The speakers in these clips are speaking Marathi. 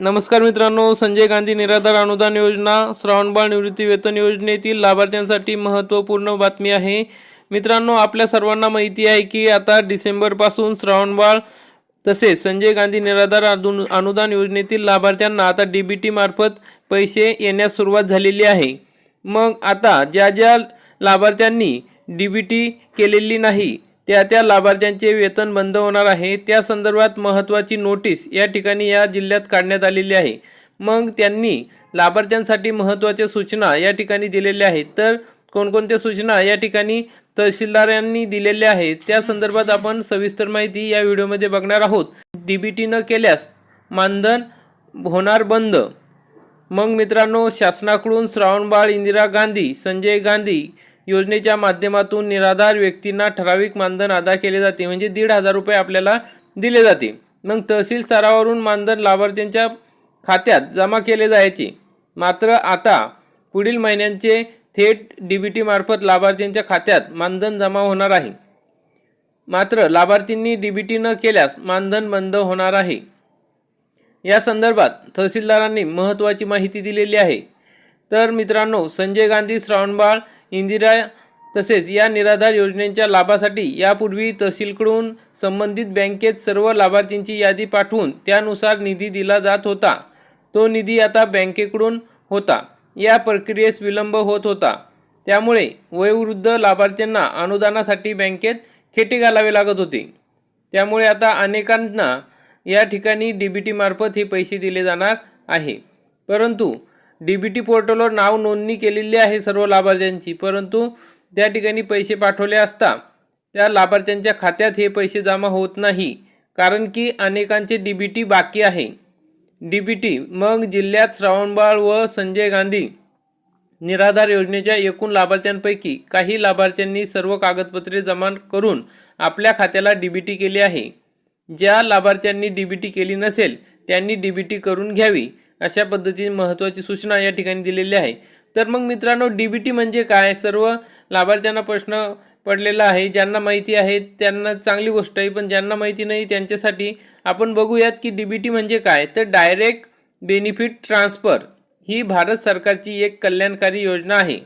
नमस्कार मित्रांनो संजय गांधी निराधार अनुदान योजना श्रावणबाळ निवृत्ती वेतन योजनेतील लाभार्थ्यांसाठी महत्त्वपूर्ण बातमी आहे. मित्रांनो आपल्या सर्वांना माहिती आहे की आता डिसेंबरपासून श्रावणबाळ तसेच संजय गांधी निराधार अनु अनुदान योजनेतील लाभार्थ्यांना आता डी बी टी मार्फत पैसे येण्यास सुरुवात झालेली आहे. मग आता ज्या ज्या लाभार्थ्यांनी डी बी टी केलेली नाही त्या त्या लाभार्थ्यांचे वेतन बंद होणार आहे. त्या संदर्भात महत्त्वाची नोटीस या ठिकाणी या जिल्ह्यात काढण्यात आलेली आहे. मग त्यांनी लाभार्थ्यांसाठी महत्त्वाच्या सूचना या ठिकाणी दिलेल्या आहेत. तर कोणकोणत्या सूचना या ठिकाणी तहसीलदारांनी दिलेल्या आहेत त्या संदर्भात आपण सविस्तर माहिती या व्हिडिओमध्ये बघणार आहोत. डी बी टी न केल्यास मानधन होणार बंद. मग मित्रांनो शासनाकडून श्रावणबाळ इंदिरा गांधी संजय गांधी योजनेच्या माध्यमातून निराधार व्यक्तींना ठराविक मानधन अदा केले जाते. म्हणजे दीड हजार रुपये आपल्याला दिले जाते. मग तहसील स्तरावरून मानधन लाभार्थ्यांच्या खात्यात जमा केले जायचे. मात्र आता पुढील महिन्यांचे थेट डी बी टीमार्फत लाभार्थ्यांच्या खात्यात मानधन जमा होणार आहे. मात्र लाभार्थींनी डी बी टी न केल्यास मानधन बंद होणार आहे. या संदर्भात तहसीलदारांनी महत्त्वाची माहिती दिलेली आहे. तर मित्रांनो संजय गांधी श्रावणबाळ इंदिरा तसेच या निराधार योजनेच्या लाभासाठी यापूर्वी तहसीलकडून संबंधित बँकेत सर्व लाभार्थींची यादी पाठवून त्यानुसार निधी दिला जात होता. तो निधी आता बँकेकडून होता. या प्रक्रियेस विलंब होत होता. त्यामुळे वयोवृद्ध लाभार्थ्यांना अनुदानासाठी बँकेत खेटे घालावे लागत होते. त्यामुळे आता अनेकांना या ठिकाणी डी बी टीमार्फत हे पैसे दिले जाणार आहे. परंतु डी बी टी पोर्टलवर नाव नोंदणी केलेली आहे सर्व लाभार्थ्यांची. परंतु त्या ठिकाणी पैसे पाठवले असता त्या लाभार्थ्यांच्या खात्यात हे पैसे जमा होत नाही कारण की अनेकांचे डी बी टी बाकी आहे. डी बी टी मग जिल्ह्यात श्रावणबाळ व संजय गांधी निराधार योजनेच्या एकूण लाभार्थ्यांपैकी काही लाभार्थ्यांनी सर्व कागदपत्रे जमा करून आपल्या खात्याला डी बी टी केली आहे. ज्या लाभार्थ्यांनी डी बी टी केली नसेल त्यांनी डी बी टी करून घ्यावी. अशा पद्धतीने महत्त्वाची सूचना या ठिकाणी दिलेली आहे. तर मग मित्रांनो डी बी टी म्हणजे काय? सर्व लाभार्थ्यांना प्रश्न पडलेला आहे. ज्यांना माहिती आहे त्यांना चांगली गोष्ट आहे. पण ज्यांना माहिती नाही त्यांच्यासाठी आपण बघूयात की डी बी टी म्हणजे काय? तर डायरेक्ट बेनिफिट ट्रान्सफर ही भारत सरकारची एक कल्याणकारी योजना आहे.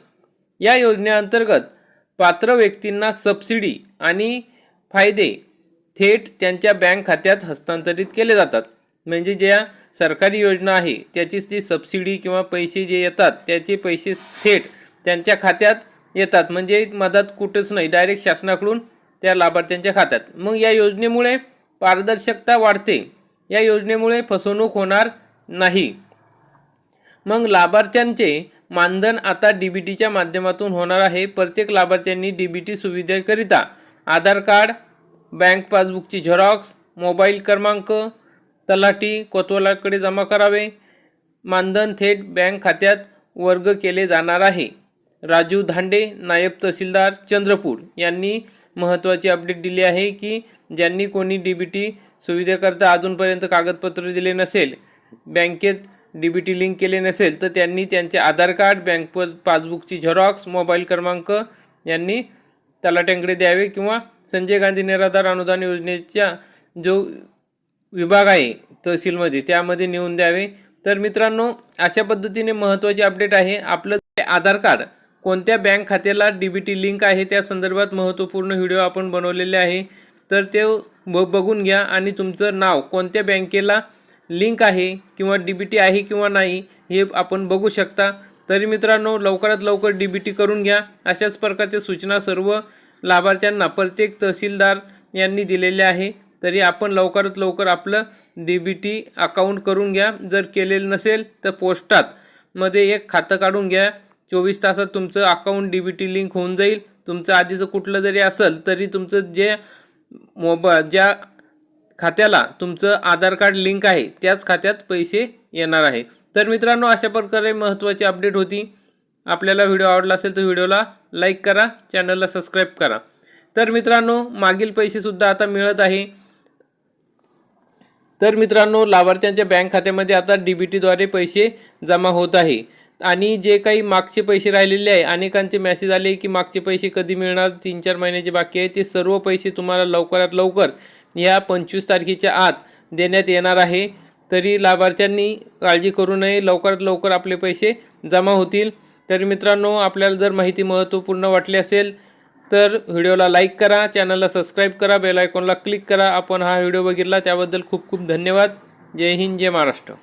या योजनेअंतर्गत पात्र व्यक्तींना सबसिडी आणि फायदे थेट त्यांच्या बँक खात्यात हस्तांतरित केले जातात. म्हणजे ज्या सरकारी योजना आहे. त्याचीच ती सबसिडी किंवा पैसे जे येतात त्याचे पैसे थेट त्यांच्या खात्यात येतात. म्हणजे मदत कुठंच नाही. डायरेक्ट शासनाकडून त्या लाभार्थ्यांच्या खात्यात. मग या योजनेमुळे पारदर्शकता वाढते. या योजनेमुळे फसवणूक होणार नाही. मग लाभार्थ्यांचे मानधन आता डी बी टीच्या माध्यमातून होणार आहे. प्रत्येक लाभार्थ्यांनी डी बी टी सुविधेकरिता आधार कार्ड बँक पासबुकची झेरॉक्स मोबाईल क्रमांक तलाठी कोतवालाकडे जमा करावे. मानधन थेट बँक खात्यात वर्ग केले जाणार आहे. राजू धांडे नायब तहसीलदार चंद्रपूर यांनी महत्त्वाची अपडेट दिली आहे की ज्यांनी कोणी डी बी टी सुविधेकरता अजूनपर्यंत कागदपत्र दिले नसेल बँकेत डी बी टी लिंक केले नसेल तर त्यांनी त्यांचे आधार कार्ड बँक प पासबुकची झेरॉक्स मोबाईल क्रमांक यांनी तलाट्यांकडे द्यावे किंवा संजय गांधी निराधार अनुदान योजनेच्या जो विभाग आहे तहसीलमध्ये त्यामध्ये नेऊन द्यावे. तर मित्रांनो अशा पद्धतीने महत्त्वाची अपडेट आहे. आपलं आधार कार्ड कोणत्या बँक खात्याला डी बी टी लिंक आहे त्या संदर्भात महत्त्वपूर्ण व्हिडिओ आपण बनवलेले आहे. तर ते ब बघून घ्या आणि तुमचं नाव कोणत्या बँकेला लिंक आहे किंवा डी बी टी आहे किंवा नाही हे आपण बघू शकता. तरी मित्रांनो लवकरात लवकर डी बी टी करून घ्या. अशाच प्रकारच्या सूचना सर्व लाभार्थ्यांना प्रत्येक तहसीलदार यांनी दिलेल्या आहे. तरी आपण लवकरात लवकर आपलं डी बी टी अकाउंट करून घ्या. जर केलेलं नसेल तर पोस्टात मध्ये एक खातं काढून घ्या. चोवीस तासात तुमचं account D B T link होऊन जाईल. तुमचं आधीचं कुठलं जरी असेल तरी तुमचं जे मोबा ज्या खात्याला तुमचं आधार कार्ड लिंक आहे त्याच खात्यात पैसे येणार आहे. तर मित्रांनो अशा प्रकारे महत्त्वाची अपडेट होती. आपल्याला व्हिडिओ आवडला असेल तर व्हिडिओला लाईक करा. चॅनलला सबस्क्राईब करा. तर मित्रांनो मागील पैसेसुद्धा आता मिळत आहे. तर मित्रांनो लाभार्थ्यांच्या बँक खात्यामध्ये आता डी बी टीद्वारे पैसे जमा होत आहे. आणि जे काही मागचे पैसे राहिलेले आहे अनेकांचे मेसेज आले की मागचे पैसे कधी मिळणार तीन चार महिन्याचे बाकी आहे ते सर्व पैसे तुम्हाला लवकरात लवकर या पंचवीस तारखेच्या आत देण्यात येणार आहे. तरी लाभार्थ्यांनी काळजी करू नये लवकरात लवकर आपले पैसे जमा होतील. तर मित्रांनो आपल्याला जर माहिती महत्त्वपूर्ण वाटली असेल तर व्हिडिओला लाईक करा चॅनलला सबस्क्राईब करा बेल आयकॉनला क्लिक करा. आपण हा व्हिडिओ बघितला त्याबद्दल खूप खूप धन्यवाद. जय हिंद जय महाराष्ट्र.